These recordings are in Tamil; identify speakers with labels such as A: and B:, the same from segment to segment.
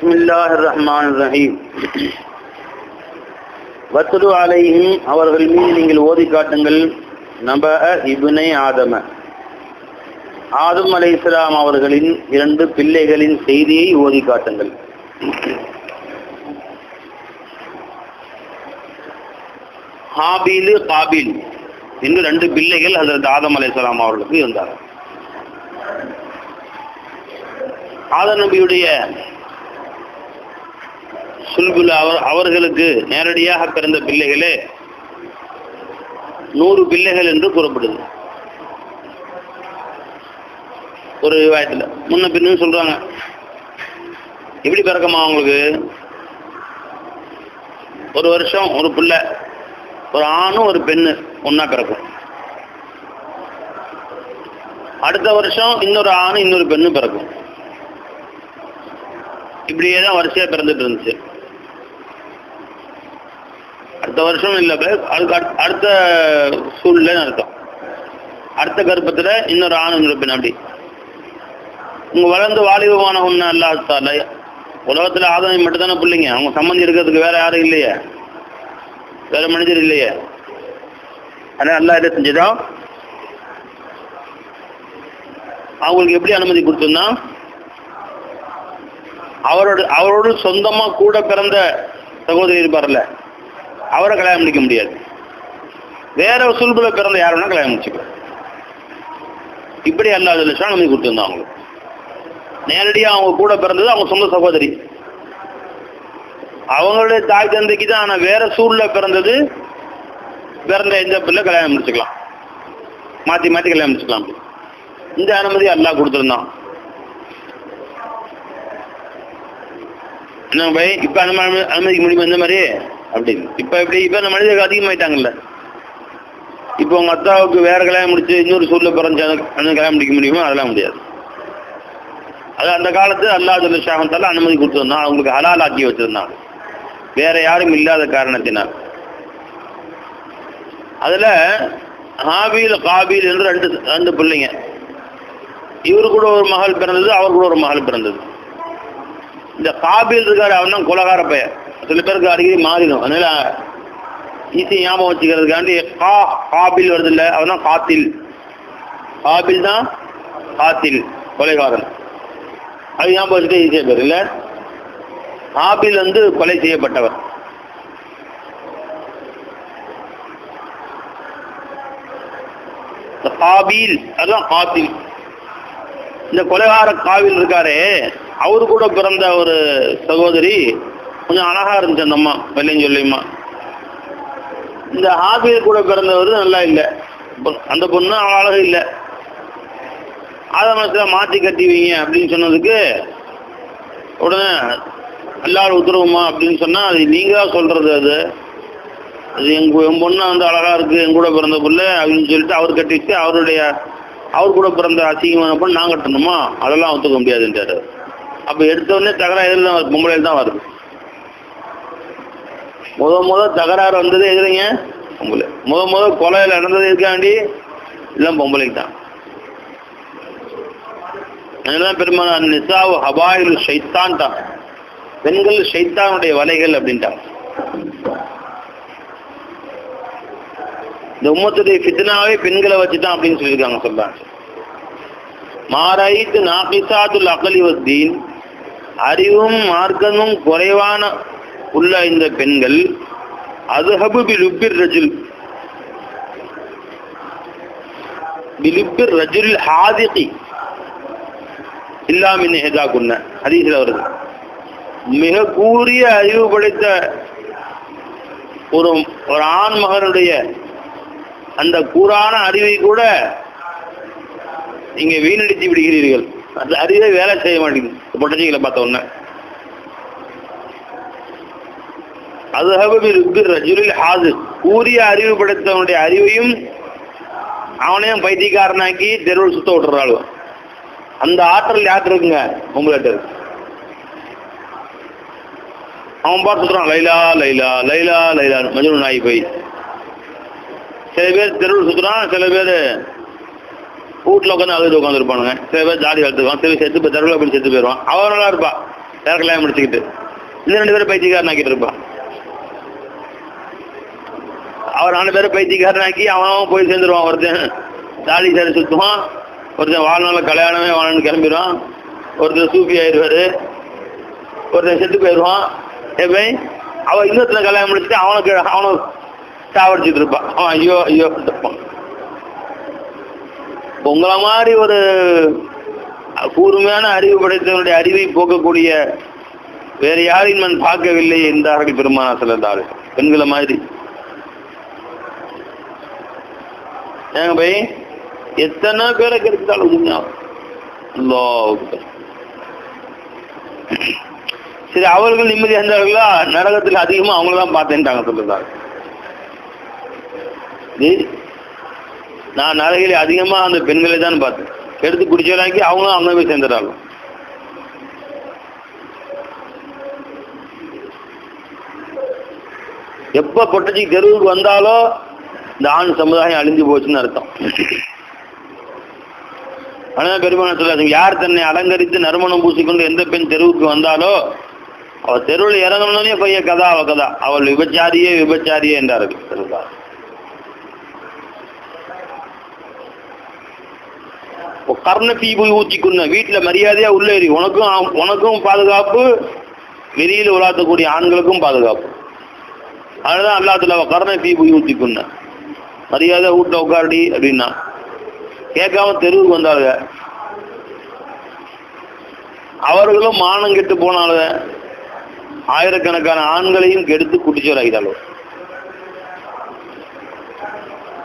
A: بسم الله الرحمن الرحيم வத்துரு அலையும் அவர்கள் மீது நீங்கள் ஓதி காட்டுங்கள். நப இபுனை ஆதம. ஆதம் அலை இஸ்லாம் அவர்களின் இரண்டு பிள்ளைகளின் செய்தியை ஓதி காட்டுங்கள். ஹாபீலு காபில் என்று ரெண்டு பிள்ளைகள் ஹசரத் ஆதம் அலை இஸ்லாம் அவர்களுக்கு இருந்தார் ஆதம் நபியுடைய சுல்புல் அவர் அவர்களுக்கு நேரடியாக பிறந்த பிள்ளைகளே நூறு பிள்ளைகள் என்று கூறப்படுது. ஒரு விவாயத்தில் முன்ன பின்னு சொல்றாங்க. எப்படி பிறக்கமா அவங்களுக்கு? ஒரு வருஷம் ஒரு பிள்ளை ஒரு ஆணும் ஒரு பெண்ணு ஒன்னா பிறக்கும். அடுத்த வருஷம் இன்னொரு ஆணும் இன்னொரு பெண்ணு பிறக்கும். இப்படியே தான் வரிசையாக பிறந்துட்டு இருந்துச்சு. அடுத்த வருஷம் இல்லை அதுக்கு அடுத்த- அடுத்த சூழ்நிலைன்னு அர்த்தம் அடுத்த கர்ப்பத்துல இன்னொரு ஆணும் இருப்பேன் அப்படி உங்க வளர்ந்து வாலிபமான ஒண்ணு அல்லாத்தால உலகத்தில் ஆதாயம் மட்டும் தானே பிள்ளைங்க. அவங்க சம்மந்தி இருக்கிறதுக்கு வேற யாரும் இல்லையே. வேற மனிதர் இல்லையே. அதான் அல்லா என்ன செஞ்சதா? அவங்களுக்கு எப்படி அனுமதி கொடுத்துருந்தா அவரோட அவரோடு சொந்தமா கூட பிறந்த சகோதரி இருப்பார்ல அவரை கல்யாணம் பண்ணிக்க முடியாது. வேற சுல்புல பிறந்த யார் வேணா கல்யாணம் முடிச்சுக்கலாம். இப்படி அல்லாத லட்சம் அனுமதி கொடுத்துருந்தோம் அவங்களுக்கு நேரடியாக அவங்க கூட பிறந்தது அவங்க சொந்த சகோதரி. அவங்களுடைய தாய் தந்தைக்கு தான் ஆனால் வேற சூழ்ல பிறந்தது பிறந்த எந்த பிள்ளை கல்யாணம் முடிச்சுக்கலாம். மாற்றி மாற்றி கல்யாணம் முடிச்சுக்கலாம். இந்த அனுமதி அல்லாஹ் கொடுத்துருந்தான். என்ன பை இப்போ அனுமதி அனுமதிக்க முடியுமா இந்த மாதிரி? அப்படின்னு. இப்ப எப்படி இப்ப அந்த மனிதர்கள் அதிகமாயிட்டாங்கல்ல? இப்போ உங்க அத்தாவுக்கு வேற கல்யாணம் முடிச்சு இன்னொரு சூழ்ல பிறந்து அந்த கல்யாணம் முடிக்க முடியுமா? அதெல்லாம் முடியாது. அது அந்த காலத்து அல்லாஹ் ஷாகத்தால அனுமதி கொடுத்துருந்தான். அவங்களுக்கு ஹலால் ஆக்கி வச்சிருந்தாங்க வேற யாரும் இல்லாத காரணத்தினால். அதுல ஹாபீல் காபீல் என்று ரெண்டு ரெண்டு பிள்ளைங்க. இவரு கூட ஒரு மகள் பிறந்தது அவர் கூட ஒரு மகள் பிறந்தது. இந்த காபீல் இருக்காரு அவன் தான் குலகார பையன். சில பேருக்கு அடிக்கடி மாறிடும். அதனால ஈஸி ஞாபகம் வச்சுக்கிறதுக்காண்டி கா காபில் வருது இல்லை அவன் தான் காத்தில். காபில் தான் காத்தில் கொலைகாரன். அது ஞாபகம் வச்சுட்டு ஈஸியாக பேர் இல்லை? காபில் வந்து கொலை செய்யப்பட்டவர். காபில் அதுதான் காத்தில். இந்த கொலைகார காவில் இருக்காரே அவரு கூட பிறந்த ஒரு சகோதரி கொஞ்சம் அழகா இருந்துச்சு அந்த அம்மா வெள்ளையும் இந்த ஹாஃபியர் கூட பிறந்தவர் நல்லா இல்லை. அந்த பொண்ணு அவ அழகு இல்லை. அதை மாதத்தில் மாற்றி கட்டிவிங்க அப்படின்னு சொன்னதுக்கு உடனே எல்லாரும் உத்தரவுமா? அப்படின்னு சொன்னால் அது நீங்கள் தான் அது. அது எங்க என் பொண்ணு வந்து அழகாக இருக்குது என் கூட பிறந்த பிள்ளை அப்படின்னு சொல்லிட்டு அவர் கட்டிச்சு அவருடைய அவர் கூட பிறந்த அசிங்கமான பொண்ணு நான் கட்டணுமா? அதெல்லாம் ஒத்துக்க முடியாதுன்றாரு. அப்போ எடுத்தவொடனே தகராறு எதில் தான் வருது பொம்பளையில் தான் வருது. முத முத தகராறு வந்தது எதுலைங்க பொம்பளை. முத முத கொலையில் நடந்தது எதுக்காண்டி? எல்லாம் பொம்பளைக்கு தான். அதெல்லாம் பெருமாள் நிசாவு ஹபாயில் ஷைத்தான் தான். பெண்கள் ஷைத்தானுடைய வலைகள் அப்படின்ட்டாங்க இந்த உம்மத்துடைய ஃபித்னாவே பெண்களை வச்சுட்டான் அப்படின்னு சொல்லியிருக்காங்க சொல்றாங்க. மாராயித்து நாகிசாத்துல் அகலி வத்தீன் அறிவும் மார்க்கமும் குறைவான உள்ள இந்த பெண்கள் அதுஹபு பிலுப்பிர் ரஜுல். பிலுப்பிர் ரஜுல் ஹாதிகி. இல்லாமின் ஹெதா குன்ன. ஹதீஸ்ல வருது. மிக கூறிய அறிவு படைத்த ஒரு ஒரு ஆண் மகனுடைய அந்த கூறான அறிவை கூட நீங்க வீணடித்து விடுகிறீர்கள். அந்த அறிவை வேலை செய்ய மாட்டேங்குது. பொட்டச்சிகளை பார்த்த உடனே. அது ரஜுலில் ஹாது கூறிய அறிவு படைத்தவனுடைய அறிவையும் அவனையும் பைத்தியக்காரனாக்கி தெருவில் சுத்த விட்டுறாள் அந்த ஆற்றல் யார்கிட்ட இருக்குங்க? உங்கள்கிட்ட இருக்கு. அவன் பார்த்து சொல்றான் லைலா லைலா லைலா லைலா மஜ்னூன் நாய் போய். சில பேர் தெருவில் சுத்துறான் சில பேர் வீட்டில் உட்காந்து அழுது உட்காந்துருப்பானுங்க சில பேர் ஜாலி வளர்த்துருவான் சில பேர் செத்து போய் தெருவில் அப்படின்னு செத்து போயிடுவான். அவன் நல்லா இருப்பா. வேற கல்யாணம் முடிச்சுக்கிட்டு. இந்த ரெண்டு பேரும் பைத்தியக்காரன் ஆக்கிட்டு இருப்பான் அவர் நாலு பேரை பைத்தியக்காரன் ஆக்கி அவன் போய் சேர்ந்துருவான். ஒருத்தன் தாலி சரி சுற்றுவான் ஒருத்தன் வாழ்நாள் கல்யாணமே வாழணும்னு கிளம்பிடுவான். ஒருத்தர் சூப்பி ஆயிடுவார். ஒருத்தன் செத்து போயிடுவான். எப்படி அவன் இன்னொருத்தனை கல்யாணம் முடிச்சுட்டு அவனுக்கு அவனை சாவடிச்சுட்டு இருப்பான். அவன் ஐயோ ஐயோ இருப்பான் உங்களை மாதிரி ஒரு கூர்மையான அறிவு படைத்தவனுடைய அறிவை போக்கக்கூடிய வேறு யாரையும் நான் பார்க்கவில்லை என்றார்கள் பெருமானா சிலந்தாள் பெண்களை மாதிரி. ஏங்க பை? எத்தனை பேரை கெடுத்தாலும் சரி அவர்கள் நிம்மதியாக இருந்தார்களா நரகத்தில் அதிகமா அவங்கள தான் பார்த்தேன்ட்டாங்க சொல்லுறாங்க நான் நரகிலே அதிகமா அந்த பெண்களை தான் பார்த்தேன். எடுத்து குடிச்சவராக்கி அவங்களும் அங்கே போய் சேர்ந்துடுறாங்க எப்போ பொட்டச்சிக்கு தெருவுக்கு வந்தாலோ இந்த ஆண் சமுதாயம் அழிஞ்சு போச்சுன்னு அர்த்தம். ஆனால் பெருமான சொல்லாது யார் தன்னை அலங்கரித்து நறுமணம் பூசிக்கொண்டு எந்த பெண் தெருவுக்கு வந்தாலோ அவள் தெருவில் இறங்கணும்னே பெரிய கதா அவ கதா. அவள் விபச்சாரியே விபச்சாரியே என்றார்கள். தெருவார் கர்ண போய் ஊற்றிக்குன்ன வீட்டில் மரியாதையா உள்ளேறி உனக்கும் உனக்கும் பாதுகாப்பு வெளியில் உலாத்தக்கூடிய ஆண்களுக்கும் பாதுகாப்பு. அதுதான் அல்லாத்துல கர்ண போய் ஊற்றிக்குன்ன மரியாதை வீட்டில் உட்காரடி அப்படின்னா. கேட்காம தெருவுக்கு வந்தாளுங்க அவர்களும் மானம் கெட்டு போனாலுங்க ஆயிரக்கணக்கான ஆண்களையும் கெடுத்து குட்டிச்சோராகிறாளோ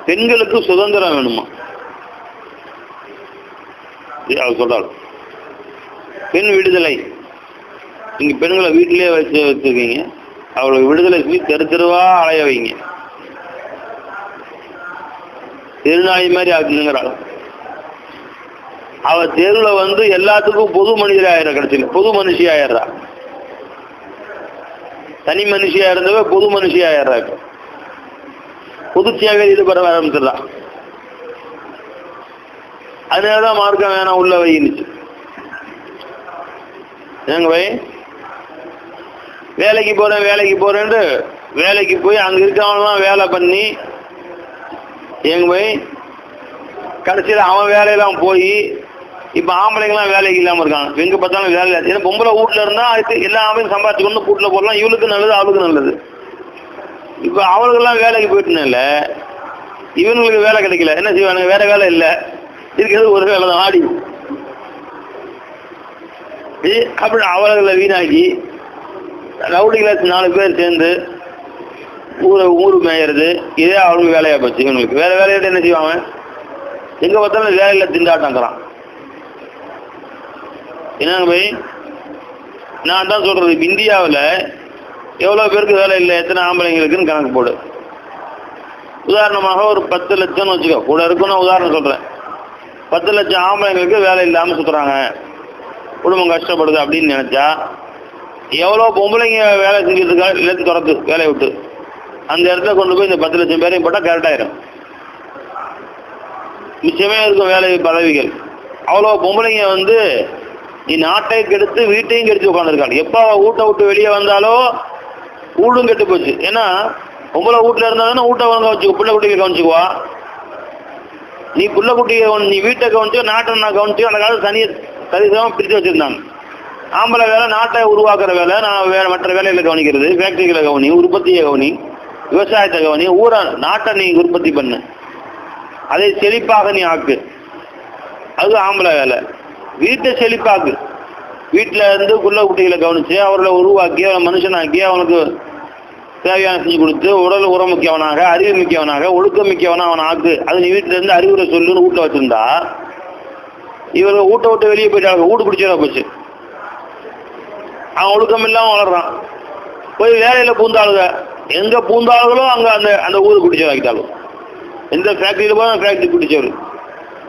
A: பெண்களுக்கு சுதந்திரம் வேணுமா? அவர் சொல்றாள். பெண் விடுதலை. நீங்க பெண்களை வீட்டிலேயே வச்சு வச்சிருக்கீங்க. அவளுக்கு விடுதலை செஞ்சு தெரு தெருவா அலைய வைங்க. திருநாளி மாதிரி ஆக்குங்கிறாள் அவ தெருவுல வந்து எல்லாத்துக்கும் பொது மனிதர் ஆயிரம் கடைசியில். பொது மனுஷி ஆயிடுறா. தனி மனுஷியா இருந்தவ பொது மனுஷி ஆயிடுறா இப்போ. பொது சேவையில் ஈடுபட ஆரம்பிச்சிடறான் அதனாலதான் மார்க்கம் வேணாம் உள்ள வைச்சு ஏங்க வை வேலைக்கு போறேன் வேலைக்கு போறேன்ட்டு வேலைக்கு போய் அங்க இருக்கவங்கலாம் வேலை பண்ணி எங்க போய்? கடைசியில் அவன் வேலையெல்லாம் போய் இப்போ ஆம்பளைங்களாம் வேலைக்கு இல்லாமல் இருக்கான் எங்கே பார்த்தாலும் வேலை இல்லை. ஏன்னா பொம்பளை வீட்டில் இருந்தால் அதுக்கு எல்லா ஆம்பளையும் சம்பாதிச்சு கூட்டில் வீட்டில் போடலாம். இவளுக்கு நல்லது அவளுக்கு நல்லது. இப்போ அவளுக்கெல்லாம் வேலைக்கு போயிட்டுனால இவனுங்களுக்கு வேலை கிடைக்கல. என்ன செய்வானுங்க? வேற வேலை இல்லை. இருக்கிறது ஒரு வேலை தான் ஆடி. அப்படி அவர்களை வீணாக்கி ரவுடி கிளாஸ் நாலு பேர் சேர்ந்து ஊரை ஊர் மேயறது இதே அவனுக்கு வேலையை போச்சு இவங்களுக்கு. வேற வேலையிட்ட என்ன செய்வாங்க? எங்கே பார்த்தாலும் வேலையில் திண்டாட்டங்கிறான். என்னங்க போய்? நான் தான் சொல்றது இந்தியாவில் எவ்வளோ பேருக்கு வேலை இல்லை எத்தனை ஆம்பளைங்களுக்குன்னு கணக்கு போடு. உதாரணமாக ஒரு பத்து லட்சம்னு வச்சுக்கோ. கூட இருக்குன்னு உதாரணம் சொல்கிறேன் பத்து லட்சம் ஆம்பளைங்களுக்கு வேலை இல்லாமல் சுற்றுறாங்க குடும்பம் கஷ்டப்படுது அப்படின்னு நினச்சா எவ்வளோ பொம்பளைங்க வேலை செஞ்சுட்டு இருக்கா திறக்கு வேலையை விட்டு. அந்த இடத்துல கொண்டு போய் இந்த பத்து லட்சம் பேரையும் போட்டால் கரெக்டாயிரும் நிச்சயமே இருக்கும் வேலை பதவிகள். அவ்வளோ பொம்பளைங்க வந்து நீ நாட்டை கெடுத்து வீட்டையும் கெடுத்து உட்காந்துருக்காங்க எப்போ வீட்டை விட்டு வெளியே வந்தாலோ ஊடும் கெட்டு போச்சு. ஏன்னா பொம்பளை வீட்டில் இருந்தாலும் வீட்டை வாங்க வச்சுக்கோ பிள்ளை குட்டிகளை கவனிச்சுக்குவா. நீ பிள்ளை குட்டியை நீ வீட்டை கவனிச்சோ நாட்டை நான் கவனிச்சோ அந்த காலத்தில் தனி சரிசமாக பிரித்து வச்சுருந்தாங்க. ஆம்பளை வேலை நாட்டை உருவாக்குற வேலை நான் வேற மற்ற வேலைகளை கவனிக்கிறது ஃபேக்ட்ரிகளை கவனி உற்பத்தியை கவனி. விவசாயத்தை கவனி ஊரை நாட்டை நீ உற்பத்தி பண்ணு. அதை செழிப்பாக நீ ஆக்கு. அது ஆம்பளை வேலை. வீட்டை செழிப்பாக்கு. வீட்டில் இருந்து குள்ள குட்டிகளை கவனித்து அவர்களை உருவாக்கி அவனை மனுஷனாக்கி அவனுக்கு தேவையான செஞ்சு கொடுத்து உடல் உரம் மிக்கவனாக அறிவு மிக்கவனாக ஒழுக்கம் மிக்கவனாக அவனை ஆக்கு. அது நீ வீட்டிலேருந்து அறிவுரை சொல்லுன்னு வீட்டில் வச்சுருந்தா இவர்கள் வீட்டை விட்டு வெளியே போயிட்டாங்க வீடு பிடிச்சதா போச்சு. அவன் ஒழுக்கம் இல்லாமல் வளர்றான். போய் வேலையில் பூந்தாளுங்க எங்கே பூந்தாளுகளோ அங்கே அந்த அந்த ஊர் குடிச்சவராக்கிட்டாலும் எந்த ஃபேக்ட்ரியில் போனால் ஃபேக்ட்ரி குடிச்சவர்.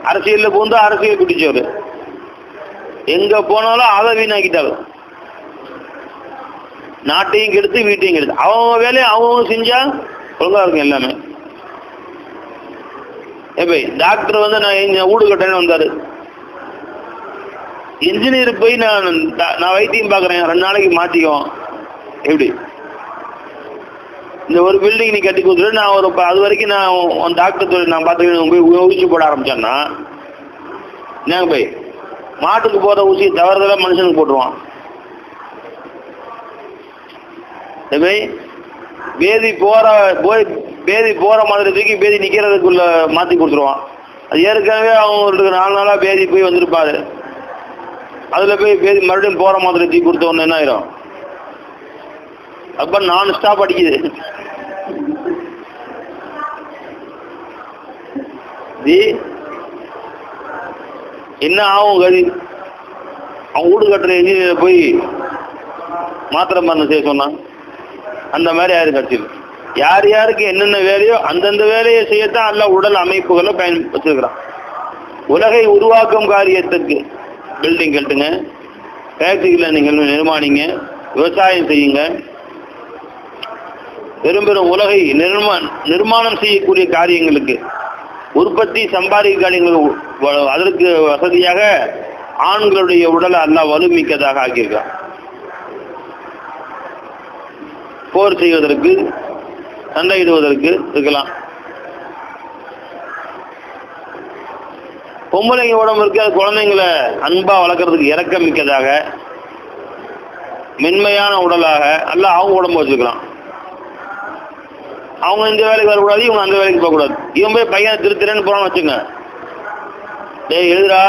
A: அரசியலில் பூந்தா அரசியல் குடிச்சவர். எங்கே போனாலும் அதை வீணாக்கிட்டாலும் நாட்டையும் கெடுத்து வீட்டையும் கெடுத்து. அவன் வேலையை அவங்க செஞ்சா ஒழுங்கா இருக்கும் எல்லாமே. எப்போ டாக்டர் வந்து நான் எங்க வீடு கட்டணும்னு வந்தார். இன்ஜினியர் போய் நான் நான் வைத்தியம் பார்க்குறேன். ரெண்டு நாளைக்கு மாற்றிக்குவோம் எப்படி? இந்த ஒரு பில்டிங் நீ கட்டி கொடுத்துட்டு நான் ஒரு அது வரைக்கும் நான் உன் டாக்டர் தொழில் நான் பார்த்துக்கிட்டு போய் ஊசி போட ஆரம்பிச்சேன்னா என்னங்க போய் மாட்டுக்கு போகிற ஊசி தவறுதலாக மனுஷனுக்கு போட்டுருவான். போய் பேதி போகிற போய் பேதி போகிற மாதிரி தூக்கி பேதி நிற்கிறதுக்குள்ள மாற்றி கொடுத்துருவான். அது ஏற்கனவே அவங்களுக்கு நாலு நாளாக பேதி போய் வந்திருப்பாரு. அதில் போய் பேதி மறுபடியும் போகிற மாதிரி தூக்கி கொடுத்த ஒன்று என்ன ஆயிரும்? அப்போ நான் ஸ்டாப் அடிக்குது. தி என்ன ஆகும் கதி? அவன் வீடு கட்டுற இன்ஜினியர் போய் மாத்திரை மருந்து செய்ய சொன்னான். அந்த மாதிரி யாரு கட்சியில்? யார் யாருக்கு என்னென்ன வேலையோ அந்தந்த வேலையை செய்யத்தான் அல்ல உடல் அமைப்புகளை பயன் வச்சிருக்கிறான். உலகை உருவாக்கும் காரியத்துக்கு பில்டிங் கட்டுங்க. ஃபேக்ட்ரிகளை நீங்கள் நிர்மாணிங்க. விவசாயம் செய்யுங்க. பெரும் பெரும் உலகை நிர்மா நிர்மாணம் செய்யக்கூடிய காரியங்களுக்கு உற்பத்தி சம்பாதிக்க அதற்கு வசதியாக ஆண்களுடைய உடலை அல்லாஹ் வலுமிக்கதாக ஆக்கியிருக்கான். போர் செய்வதற்கு சண்டையிடுவதற்கு இருக்கலாம். பொம்பளைங்க உடம்பு இருக்கு குழந்தைங்களை அன்பாக வளர்க்கறதுக்கு இறக்கமிக்கதாக மென்மையான உடலாக அல்ல அவங்க உடம்பு வச்சுக்கலாம் அவங்க இந்த வேலைக்கு வரக்கூடாது இவங்க அந்த வேலைக்கு போகக்கூடாது. இவன் போய் பையனை திருத்துறேன்னு போறான்னு வச்சுங்க டேய் எழுதுடா.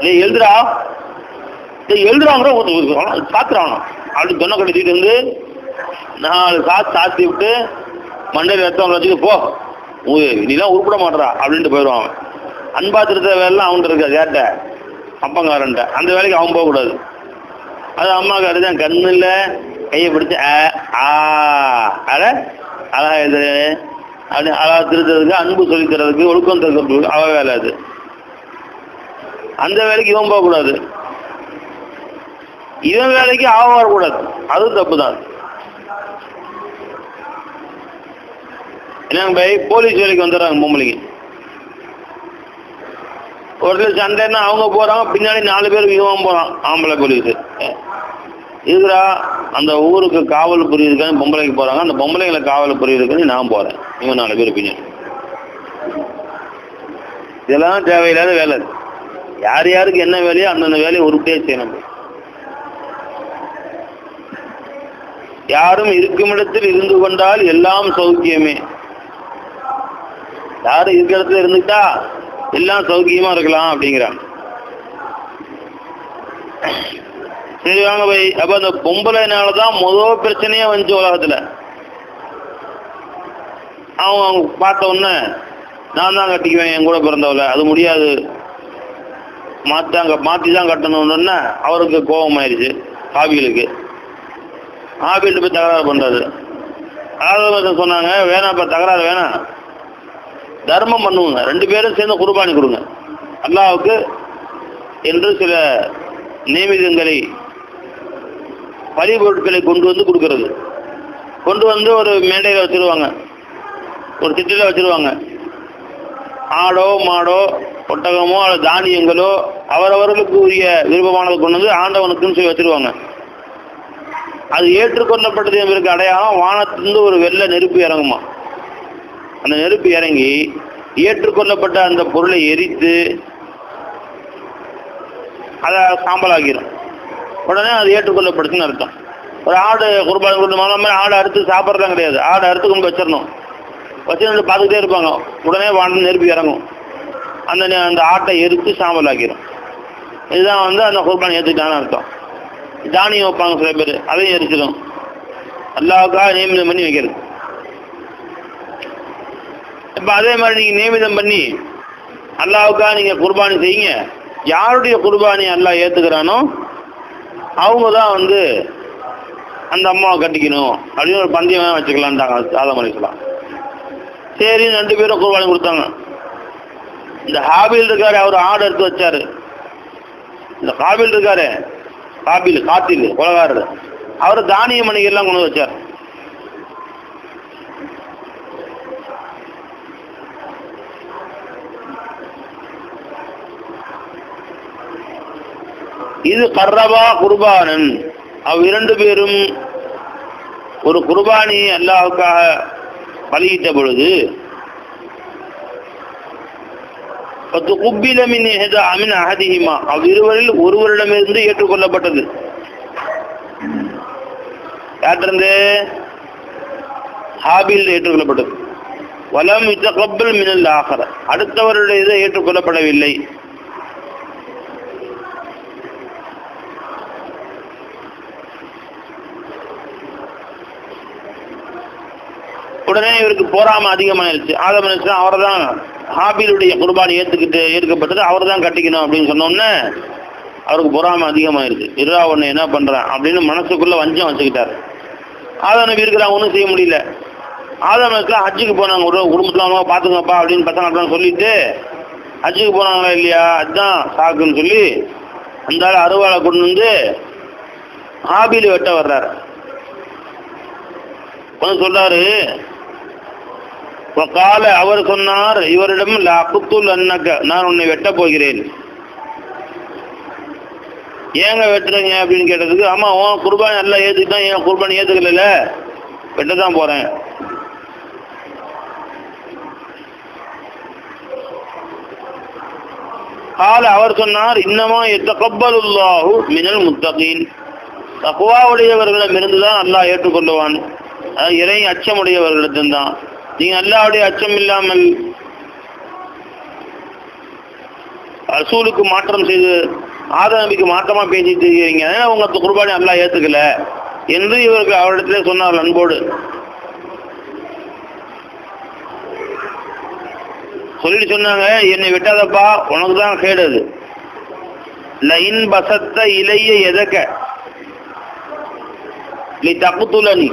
A: டேய் எழுதுடா. டேய் எழுதுறாங்கிற சாத்துறான் அப்படி தொண்ணை கட்டிட்டு வந்து நாலு சாத்து சாத்தி விட்டு மண்டையில் ரத்தம் வச்சுட்டு போ. உ- நீலாம் உருப்பிட மாட்டா அப்படின்ட்டு போயிடுவான் அவன். அன்பா திருத்த வேலைலாம் அவன்கிட்ட இருக்காது ஏட்ட அப்பங்காரன்ட்ட அந்த வேலைக்கு அவன் போகக்கூடாது. அது அம்மாக்காரு தான் கண்ணு இல்லை கையை பிடிச்சி ஆ அட அழகா இது. அப்படி அழகா திருத்துறதுக்கு அன்பு சொல்லி தர்றதுக்கு ஒழுக்கம் தருக்கிறதுக்கு அவ வேலை அது. அந்த வேலைக்கு இவன் போகக்கூடாது. இவன் வேலைக்கு அவன் வரக்கூடாது. அதுவும் தப்பு தான் என்னங்க பை போலீஸ் வேலைக்கு வந்துடுறாங்க பொம்பளைக்கு ஒரு சண்டைன்னா அவங்க போறாங்க பின்னாடி நாலு பேர் இவன் போறான் ஆம்பளை போலீஸு. இதுரா அந்த ஊருக்கு காவல் புரியுதுக்கான பொம்பளைக்கு போறாங்க. அந்த பொம்பளைங்களை காவல் புரியுதுக்கான நான் போறேன். இவன் நாலு பேர் பின்னாடி இதெல்லாம் தேவையில்லாத வேலை யார் யாருக்கு என்ன வேலையோ அந்தந்த வேலையை உருப்பே செய்யணும். யாரும் இருக்கும் இடத்தில் இருந்து கொண்டால் எல்லாம் சௌக்கியமே. யாரும் இருக்கிற இடத்துல இருந்துட்டா எல்லாம் சௌக்கியமா இருக்கலாம் அப்படிங்கிறாங்க. சரி வாங்க பை அப்ப அந்த பொம்பளைனால தான் முதல் பிரச்சனையே வந்துச்சு உலகத்துல. அவங்க அவங்க பார்த்த உடனே நான் தான் கட்டிக்குவேன் என் கூட பிறந்தவள. அது முடியாது. மாத்தாங்க மாற்றி தான் கட்டணும்னு அவருக்கு கோபம் ஆயிடுச்சு ஹாபிகளுக்கு. ஹாபில்ட்டு போய் தகராறு பண்றாரு. அதாவது சொன்னாங்க வேணாம்ப்பா தகராறு வேணாம். தர்மம் பண்ணுவோங்க. ரெண்டு பேரும் சேர்ந்து குர்பானி கொடுங்க. அல்லாவுக்கு என்று சில நியமிதங்களை பரிபொருட்களை கொண்டு வந்து கொடுக்கறது. கொண்டு வந்து ஒரு மேடையில் வச்சிருவாங்க. ஒரு திட்டில் வச்சிருவாங்க. ஆடோ மாடோ ஒட்டகமோ அல்லது தானியங்களோ அவரவர்களுக்கு உரிய விருப்பமானதை கொண்டு வந்து ஆண்டவனுக்குன்னு சொல்லி வச்சிருவாங்க. அது ஏற்றுக்கொள்ளப்பட்டது என்பதற்கு அடையாளம் வானத்திலிருந்து ஒரு வெள்ளை நெருப்பு இறங்குமா? அந்த நெருப்பு இறங்கி ஏற்றுக்கொள்ளப்பட்ட அந்த பொருளை எரித்து அதை சாம்பலாக்கிடும் உடனே அது ஏற்றுக்கொள்ளப்படுதுன்னு அர்த்தம். ஒரு ஆடு குர்பானி கொடுத்த மாதிரி ஆடு அறுத்து சாப்பிட்றதுலாம் கிடையாது. ஆடு அறுத்து கொண்டு வச்சிடணும். வச்சு பார்த்துக்கிட்டே இருப்பாங்க. உடனே வாண்டு நெருப்பி இறங்கும். அந்த அந்த ஆட்டை எரித்து சாம்பல் ஆக்கிடும் இதுதான் வந்து அந்த குர்பானி ஏற்றுக்கிட்டான்னு அர்த்தம். தானியம் வைப்பாங்க சில பேர். அதையும் எரிச்சிடும் அல்லாவுக்காக நியமிதம் பண்ணி வைக்கிறது. இப்போ அதே மாதிரி நீங்கள் நியமிதம் பண்ணி அல்லாவுக்காக நீங்கள் குர்பானி செய்யுங்க. யாருடைய குர்பானி அல்லா ஏற்றுக்கிறானோ அவங்க தான் வந்து அந்த அம்மாவை கட்டிக்கணும். அப்படின்னு ஒரு பந்தயம் வச்சுக்கலான்ட்டாங்க ஆதம் அலிஸ்லாம் சரி ரெண்டு பேரும் குர்பானி கொடுத்தாங்க. இந்த ஹாபில் இருக்காரு அவர் ஆடு எடுத்து வச்சாரு. இந்த காபில் இருக்காரு காபில் காத்தில் கொலகாரர் அவர் தானிய மணிகள்லாம் கொண்டு வச்சார். இது கர்ரபா குர்பானன். அவ் இரண்டு பேரும் ஒரு குர்பானி அல்லாஹுக்காக பலியிட்ட பொழுது பத்து குப்பிலமின் அமின் அகதிகிமா அவ்விருவரில் ஒருவரிடமிருந்து ஏற்றுக்கொள்ளப்பட்டது. யார்ட்டிருந்து ஹாபில் ஏற்றுக்கொள்ளப்பட்டது. வலம் இத்தகப்பல் மினல் ஆகர அடுத்தவருடைய இதை ஏற்றுக்கொள்ளப்படவில்லை. உடனே இவருக்கு போராம அதிகமாயிருச்சு. ஆதம் நினைச்சா அவர் தான் ஹாபிலுடைய குர்பானி ஏற்றுக்கிட்டு ஏற்கப்பட்டது அவர் தான் கட்டிக்கணும் அப்படின்னு சொன்னோன்னே அவருக்கு பொறாம அதிகமாயிருச்சு. இருவா ஒன்று என்ன பண்றான் அப்படின்னு மனசுக்குள்ள வஞ்சம் வச்சுக்கிட்டார். ஆதம் நபி இருக்கிறாங்க ஒன்றும் செய்ய முடியல. ஆதம் நபிலாம் ஹஜ்ஜுக்கு போனாங்க ஒரு குடும்பத்தில் அவங்க பார்த்துங்கப்பா அப்படின்னு பசங்க சொல்லிட்டு ஹஜ்ஜுக்கு போனாங்களா இல்லையா? அதுதான் சாக்குன்னு சொல்லி அந்த ஆள் அருவாளை கொண்டு வந்து ஹாபில் வெட்ட வர்றாரு. கொஞ்சம் சொல்றாரு வக்கால அவர் சொன்னார் இவரிடம் லா அண்ணக்க அன்னக்க நான் உன்னை வெட்ட போகிறேன் ஏங்க வெட்டுறீங்க அப்படின்னு கேட்டதுக்கு ஆமா உன் குர்பான் நல்லா ஏத்துக்கிட்டான் என் குர்பான் ஏத்துக்கல வெட்ட தான் போறேன் கால அவர் சொன்னார் இன்னமா எத்தகப்பலுல்லாஹு மினல் முத்தகீன் தக்குவாவுடையவர்களிடமிருந்து தான் அல்லாஹ் ஏற்றுக்கொள்ளுவான் இறை அச்சமுடையவர்களிடம் நீங்கள் நீங்க அல்லாவுடைய அச்சம் இல்லாமல் ரசூலுக்கு மாற்றம் செய்து ஆதரபிக்கு மாற்றமா பேசிட்டு இருக்கிறீங்க. ஏன்னா உங்க குர்பானி அல்லாஹ் ஏத்துக்கல என்று இவருக்கு அவரிடத்திலே சொன்னார் அன்போடு. சொல்லிட்டு சொன்னாங்க என்னை விட்டாதப்பா உனக்கு தான் கேடு அது. லைன் பசத்த இலைய எதக்க? நீ தப்பு தூளை நீ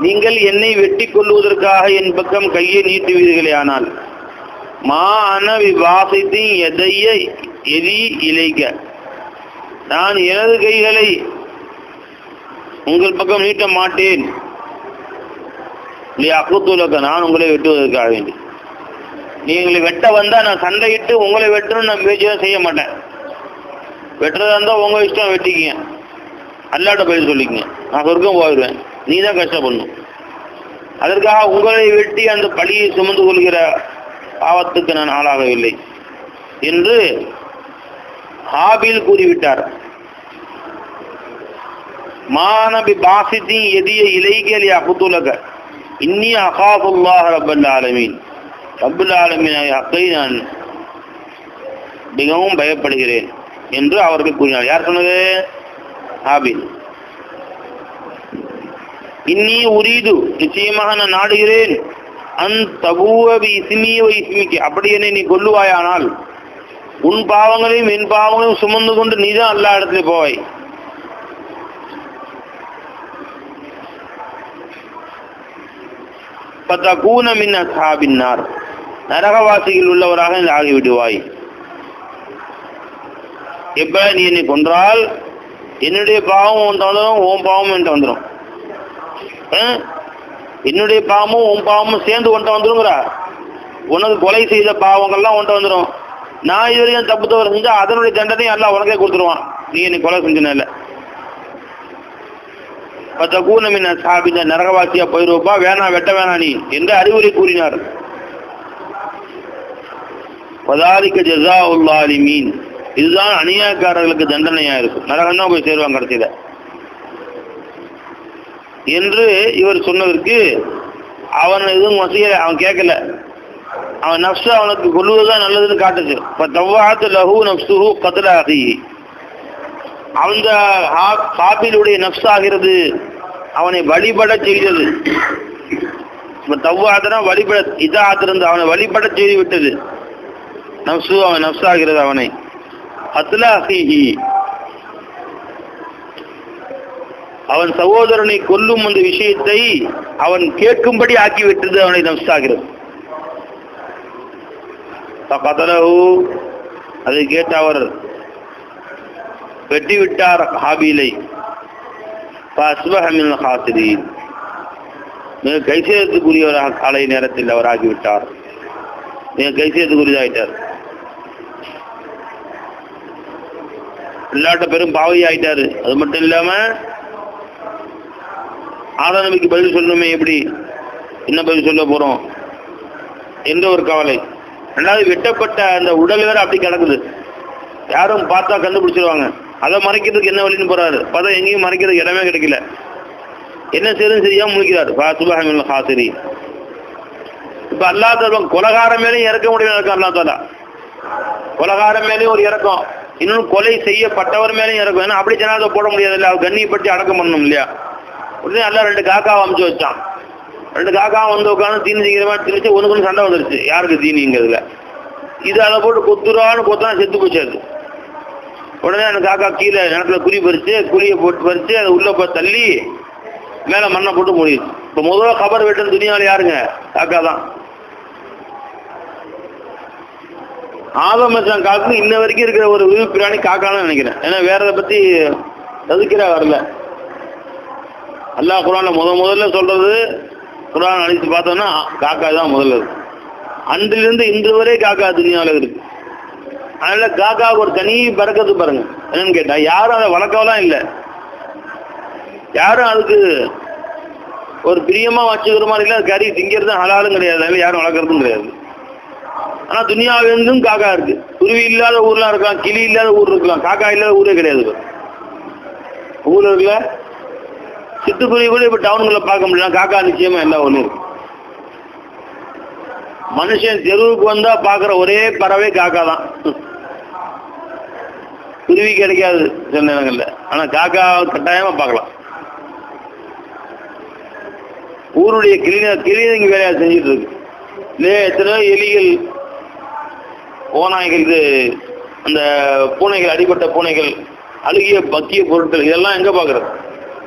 A: நீங்கள் என்னை வெட்டி கொள்வதற்காக என் பக்கம் கையை நீட்டுவீர்களே ஆனால் மா அன விவாசித்தின் எதைய எதி இழைக்க. நான் எனது கைகளை உங்கள் பக்கம் நீட்ட மாட்டேன். நீ அக்குத்துலக்க நான் உங்களை வெட்டுவதற்காக வேண்டி. நீங்களை வெட்ட வந்தால் நான் சண்டையிட்டு உங்களை வெட்டணும்னு நான் பேச்சு செய்ய மாட்டேன். வெட்டுறதா இருந்தால் உங்கள் இஷ்டம் வெட்டிக்கிங்க. அல்லாட்ட பதில் சொல்லிக்கங்க. நான் சொர்க்கம் போயிடுவேன் நீ தான் கஷ்டப்படணும் அதற்காக உங்களை வெட்டி அந்த பழியை சுமந்து கொள்கிற பாவத்துக்கு நான் ஆளாகவில்லை என்று ஹாபில் கூறிவிட்டார். மாணபி பாசித்தி எதிய இலைகேலி அகுத்துலக இன்னி அகாபுல்லாஹ் ரப்பல் ஆலமீன். ரப்பல் ஆலமீன் அக்கை நான் மிகவும் பயப்படுகிறேன் என்று அவர்கள் கூறினார். யார் சொன்னது? ஹாபில். இன்னி உரீது நிச்சயமாக நான் நாடுகிறேன். அன் தபூவபி இஸ்மிய இஸ்மிக்கு அப்படி என்னை நீ கொல்லுவாயானால் உன் பாவங்களையும் என் பாவங்களையும் சுமந்து கொண்டு நீதான் எல்லா இடத்துல போவாய். பத்தகூன மின் அஸ்ஹாபின்னார் நரகவாசிகள் உள்ளவராக ஆகிவிடுவாய். எப்ப நீ என்னை கொன்றால் என்னுடைய பாவம் உன்ட்ட வந்துடும் உன் பாவம் என்று வந்துடும் என்னுடைய பாவமும் உன் பாவமும் சேர்ந்து உன்ட்ட வந்துருங்கிறா உனக்கு கொலை செய்த பாவங்கள்லாம் கொண்டு வந்துடும் நான் இது வரைக்கும் தப்பு தவறு செஞ்சால் அதனுடைய தண்டனையும் எல்லாம் உனக்கே கொடுத்துருவான். நீ என்னை கொலை செஞ்சனால பத்த கூனமின் சாபிந்த நரகவாசியா போயிருப்பா. வேணாம் வெட்ட வேணாம் நீ என்று அறிவுரை கூறினார். பதாரிக்க ஜசா மீன் இதுதான் அநியாயக்காரர்களுக்கு தண்டனையாக இருக்கும். நரகம் தான் போய் சேருவாங்க கடைசியில. என்று இவர் சொன்னதற்கு அவன் எதுவும் வசிய அவன் கேட்கல. அவன் நப்சு அவனுக்கு கொள்வதுதான் நல்லதுன்னு காட்டுச்சு இப்ப தவ்வாத்து லஹு நப்சுஹு கத்லாகி அந்த காபிலுடைய நப்ஸ் ஆகிறது. அவனை வழிபட செய்தது. இப்போ தவ்வாத்தனா வழிபட இதாத்திருந்து அவனை வழிபட செய்து விட்டது. நப்சு அவன் நப்சாகிறது அவனை. அத்லாஹிஹி அவன் சகோதரனை கொல்லும் அந்த விஷயத்தை அவன் கேட்கும்படி ஆக்கிவிட்டது அவனை நம்சாகிறது. அதை கேட்ட அவர் வெட்டி விட்டார் ஹாபீலை மிக கைசேதத்துக்குரியவராக காலை நேரத்தில் அவர் ஆகிவிட்டார். மிக கைசேதத்துக்குரியதாயிட்டார். எல்லாட்ட பெரும் பாவி ஆயிட்டாரு அது மட்டும் இல்லாம ஆதா பதில் சொல்லணுமே எப்படி? என்ன பதில் சொல்ல போகிறோம் எந்த ஒரு கவலை? ரெண்டாவது வெட்டப்பட்ட அந்த உடல் வேற அப்படி கிடக்குது. யாரும் பார்த்தா கண்டுபிடிச்சிருவாங்க. அதை மறைக்கிறதுக்கு என்ன வழின்னு போறாரு. பார்த்தா எங்கேயும் மறைக்கிறதுக்கு இடமே கிடைக்கல. என்ன செய்யறது சரியா முழிக்கிறார். சுபஹமில் ஹாசிரி. இப்போ அல்லா தாலா கொலகாரம் மேலேயும் இறக்க முடியும் இறக்கம் அல்லா கொலகாரம் மேலேயும் ஒரு இறக்கம். இன்னும் கொலை செய்யப்பட்டவர் மேலேயும் இறக்கும். ஏன்னா அப்படி ஜனாத போட முடியாது இல்ல அவர் கண்ணியப்பட்டு அடக்கம் பண்ணணும் இல்லையா? உடனே நல்லா ரெண்டு காக்காவை அமைச்சு வச்சான். ரெண்டு காக்காவும் வந்து உட்காந்து தீனி திங்கிற மாதிரி திணிச்சு ஒண்ணுக்கு சண்டை வந்துருச்சு. யாருக்கு தீனிங்கிறதுல? இது அதை போட்டு கொத்துறான்னு கொத்தனா செத்து போச்சு அது. உடனே அந்த காக்கா கீழே நிலத்துல குழி பறித்து குழியை போட்டு பறித்து அதை உள்ளே போய் தள்ளி மேலே மண்ணை போட்டு முடியுது இப்போ முதல்ல கபர் வெட்டுன்னு துணியாவில் யாருங்க? காக்கா தான். ஆதமச்சான் காக்கு இன்ன வரைக்கும் இருக்கிற ஒரு உயிர் பிராணி காக்கான்னு நினைக்கிறேன். ஏன்னா வேற இதை பத்தி ததுக்கிற வரல. அல்லாஹ் குரான்ல முத முதல்ல சொல்றது குரான் அழைத்து பார்த்தோம்னா காக்கா தான் முதல்ல. இருக்கு அன்றிலிருந்து இன்று வரை காக்கா துணியாவில் இருக்கு. அதனால காக்காவுக்கு ஒரு தனி பறக்கிறது பாருங்க. என்னன்னு கேட்டா யாரும் அதை வளர்க்கலாம் இல்லை. யாரும் அதுக்கு ஒரு பிரியமா வச்சுக்கிற மாதிரி இல்லை. அது கறி திங்கிறது ஹலாலும் கிடையாது. அதில் யாரும் வளர்க்குறதும் கிடையாது. ஆனால் துனியாவிலிருந்தும் காக்கா இருக்கு. குருவி இல்லாத ஊர்லாம் இருக்கலாம் கிளி இல்லாத ஊர் இருக்கலாம். காக்கா இல்லாத ஊரே கிடையாது. ஊரில் இருக்கல இருக்குல்ல? சிட்டுக்குருவி கூட இப்ப டவுன்களை பார்க்க முடியல. காக்கா நிச்சயமா எல்லா ஒண்ணு? இருக்கு மனுஷன் தெருவுக்கு வந்தா பாக்குற ஒரே பறவை காக்கா தான் குருவி கிடைக்காது சில நேரங்கள்ல. ஆனா காக்கா கட்டாயமா பார்க்கலாம். ஊருடைய கிளீனர் கிளீனிங் வேலையா செஞ்சுட்டு இருக்கு. இல்லையா எத்தனையோ எலிகள் ஓநாய்கள் இது அந்த பூனைகள் அடிபட்ட பூனைகள் அழுகிய பக்கிய பொருட்கள் இதெல்லாம் எங்க பாக்குறது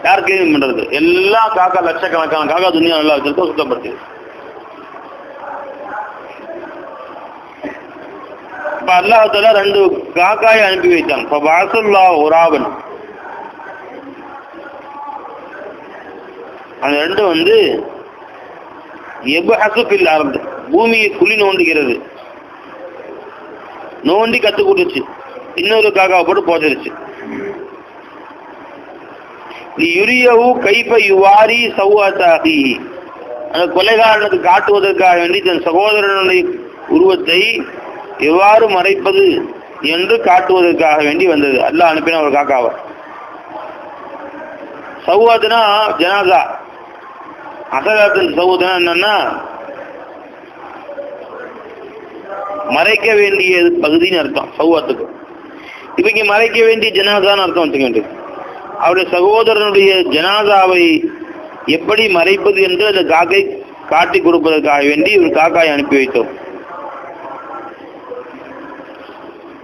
A: யார் கிளீன் பண்றது? எல்லா காக்கா லட்சக்கணக்கான காக்கா துணியா நல்லா வச்சிருக்கோம் சுத்தப்படுத்தி இப்ப அல்லாஹால ரெண்டு காக்காயை அனுப்பி வைத்தான். இப்ப வாசுல்லா உராவன். அந்த ரெண்டும் வந்து எபஹசுப்பில் ஆரம்பு பூமியை குழி நோண்டுகிறது. நோண்டி கத்து கொடுத்துச்சு இன்னொரு காக்காவை போட்டு போச்சிருச்சு யுரியவு கைப்ப யுவாரி சௌவாத்தாகி அந்த கொலைகாரனுக்கு காட்டுவதற்காக வேண்டி தன் சகோதரனுடைய உருவத்தை எவ்வாறு மறைப்பது என்று காட்டுவதற்காக வேண்டி வந்தது. அல்ல அனுப்பின ஒரு காக்காவை சௌவாத்துனா ஜனாதா அசலாத்தின் சௌவத்துனா என்னன்னா மறைக்க வேண்டிய பகுதின்னு அர்த்தம் சௌவாத்துக்கு இப்போ இங்க மறைக்க வேண்டிய ஜனாதான்னு அர்த்தம் வச்சுக்க வேண்டியது அவருடைய சகோதரனுடைய ஜனாதாவை எப்படி மறைப்பது என்று அந்த காக்கை காட்டி கொடுப்பதற்காக வேண்டி ஒரு காக்காயை அனுப்பி வைத்தோம்.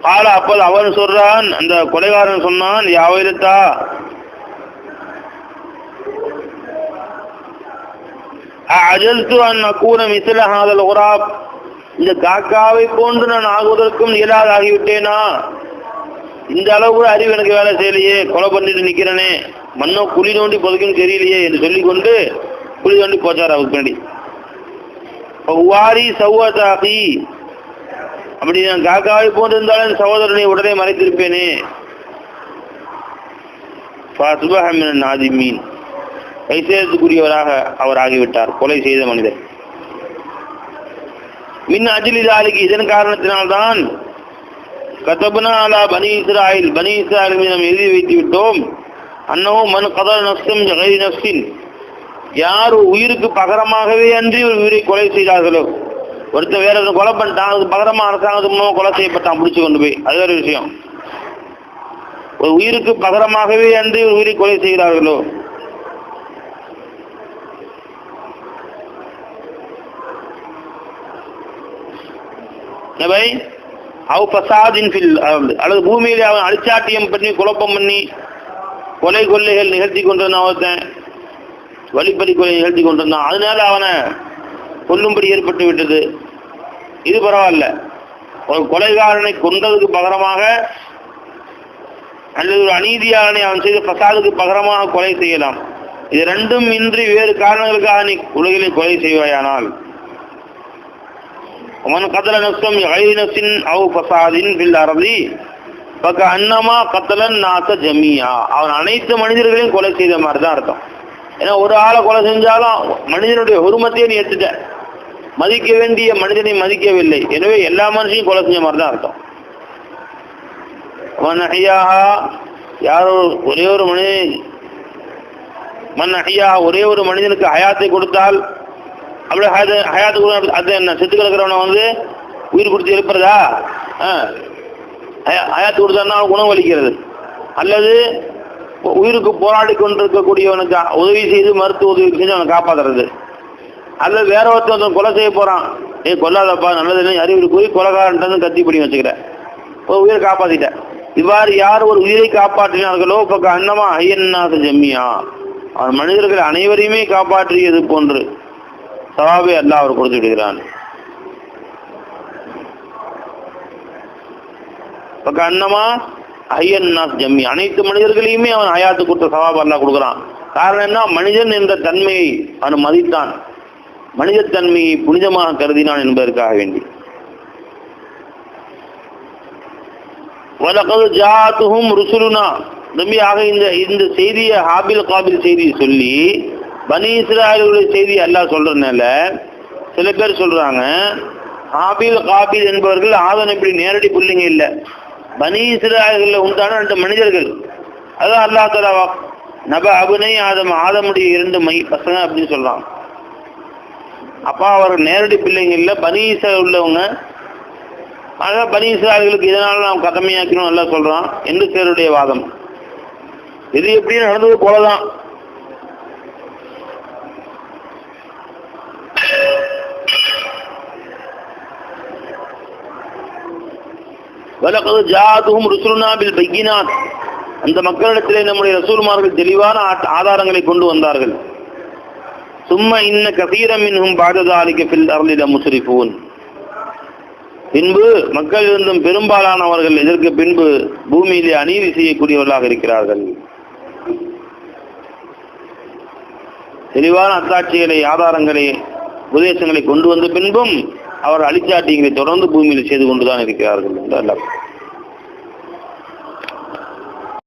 A: கால அப்போது அவன் சொல்றான் அந்த கொலைகாரன் சொன்னான் யாவையிலத்தா அஜல்து அன் அக்கூன மிசில ஹாதல் உராப் இந்த காக்காவை போன்று நான் ஆகுவதற்கும் இயலாதாகிவிட்டேனா? இந்த அளவு கூட அறிவு எனக்கு வேலை செய்யலையே கொலை பண்ணிட்டு நிக்கிறேனே. மண்ணோ குழி நோண்டி புதைக்கும் தெரியலையே என்று சொல்லிக்கொண்டு குழி நோண்டி போச்சார் அவருக்கு பின்னாடி. உவாரி சௌவதாகி அப்படி நான் காக்காவை போன்றிருந்தாலும் என் சகோதரனை உடனே மறைத்திருப்பேனே. சுபஹமின் நாதிமீன் கைசேதத்துக்குரியவராக அவர் ஆகிவிட்டார். கொலை செய்த மனிதர். மின் அஜிலிதாலிக்கு இதன் காரணத்தினால்தான் கதபனா அலா பனி இஸ்ராயில் பனி இஸ்ராயில் மீது நாம் எழுதி வைத்து விட்டோம் அன்னவும் மண் கதல் நஷ்டம் ஜகரி நப்சின் யார் உயிருக்கு பகரமாகவே அன்றி ஒரு உயிரை கொலை செய்தார்களோ? ஒருத்தர் வேற ஒரு கொலை பண்ணிட்டான் அதுக்கு பகரமாக அரசாங்கத்து மூலம் கொலை செய்யப்பட்டான் பிடிச்சு கொண்டு போய். அது வேற விஷயம். ஒரு உயிருக்கு பகரமாகவே அன்றி ஒரு உயிரை கொலை செய்கிறார்களோ பை அவ் பசாதின் ஃபில் அல்லது பூமியிலே அவன் அழிச்சாட்டியம் பண்ணி குழப்பம் பண்ணி கொலை கொள்ளைகள் நிகழ்த்தி கொண்டிருந்தான் ஒருத்தன். வழிப்பறி கொலை நிகழ்த்தி கொண்டிருந்தான். அதனால அவனை கொல்லும்படி ஏற்பட்டு விட்டது. இது பரவாயில்ல. ஒரு கொலைகாரனை கொண்டதுக்கு பகரமாக அல்லது ஒரு அநீதியாளனை அவன் செய்த பிரசாதுக்கு பகரமாக கொலை செய்யலாம். இது ரெண்டும் இன்றி வேறு காரணங்களுக்காக நீ உலகிலே கொலை செய்வாயானால். ومن قتل نفسا بغير نفس او فساد في الارض பக்க அன்னமா கத்தலன் நாச ஜமியா அவன் அனைத்து மனிதர்களையும் கொலை செய்த மாதிரி தான் அர்த்தம் ஏன்னா ஒரு ஆளை கொலை செஞ்சாலும் மனிதனுடைய உருமத்தையே நீ எடுத்துட்ட மதிக்க வேண்டிய மனிதனை மதிக்கவில்லை எனவே எல்லா மனுஷனையும் கொலை செஞ்ச மாதிரி தான் அர்த்தம் மன் அஹ்யாஹா யாரோ ஒரே ஒரு மனிதன் மன் அஹ்யா ஒரே ஒரு மனிதனுக்கு ஹயாத்தை கொடுத்தால் அப்படி ஹயாத்து ஹயாத்து கொடுக்க அது என்ன செத்து கிடக்கிறவனை வந்து உயிர் கொடுத்து எழுப்புறதா? ஹயாத்து கொடுத்தான்னா அவனுக்கு உணவு அளிக்கிறது அல்லது உயிருக்கு போராடி கொண்டிருக்கக்கூடியவனுக்கு உதவி செய்து மருத்துவ உதவி செஞ்சு அவனை காப்பாத்துறது. அல்லது வேற ஒருத்தன் கொலை செய்ய போறான். ஏய் கொல்லாதப்பா நல்லதுன்னு அறிவுரை கூறி கொலைகாரன்ட்டு கத்தி பிடி வச்சுக்கிறேன் ஒரு உயிரை காப்பாத்திட்டேன் இவ்வாறு யார் ஒரு உயிரை காப்பாற்றினார்களோ பக்க அன்னமா ஐயன்னாத ஜம்மியா. அவன் மனிதர்கள் அனைவரையுமே காப்பாற்றியது போன்று. சவாபை அல்லா அவர் கொடுத்து விடுகிறான். பக்க அன்னமா ஐயன்னாஸ் ஜம்மி. அனைத்து மனிதர்களையுமே அவன் ஹயாத்து கொடுத்த சவாபு அல்லா கொடுக்குறான். காரணம் என்ன? மனிதன் என்ற தன்மையை அவன் மதித்தான். மனிதத்தன்மையை புனிதமாக கருதினான் என்பதற்காக வேண்டி. வலகது ஜாத்துகும் ருசுலுனா. நம்பியாக இந்த இந்த செய்தியை ஹாபில் காபில் செய்தியை சொல்லி பனி இஸ்ராயலுடைய செய்தி அல்லாஹ் சொல்றதுனால சில பேர் சொல்றாங்க ஹாபில் காபில் என்பவர்கள் ஆதன் இப்படி நேரடி பிள்ளைங்க இல்லை. பனி இஸ்ராயல்களில் உண்டான ரெண்டு மனிதர்கள். அதான் அல்லாஹ் தலா நப அபுனை ஆதம் ஆதமுடைய இரண்டு மை பசங்க அப்படின்னு சொல்றாங்க. அப்பா அவர் நேரடி பிள்ளைங்க இல்லை பனி உள்ளவங்க. அதான் பனீஸ்ராய்களுக்கு இதனால் இதனால நாம் கடமையாக்கணும் எல்லாம் சொல்கிறான் என்று சேருடைய வாதம். இது எப்படி நடந்தது போலதான். வலகது அந்த மக்களிடத்திலே நம்முடைய ரசூல்மார்கள் தெளிவான ஆதாரங்களை கொண்டு வந்தார்கள். சும்மா இன்ன கசீரம் மின்ஹும் பாததாலிக்க பில் அருளிட முஸ்ரிஃபூன். பின்பு மக்கள் இருந்தும் பெரும்பாலானவர்கள் இதற்கு பின்பு பூமியிலே அநீதி செய்யக்கூடியவர்களாக இருக்கிறார்கள். தெளிவான அத்தாட்சிகளை ஆதாரங்களை உபதேசங்களை கொண்டு வந்த பின்பும் அவர் அழிச்சாட்டிங்களை தொடர்ந்து பூமியில் செய்து கொண்டுதான் இருக்கிறார்கள் என்று அல்லாஹ்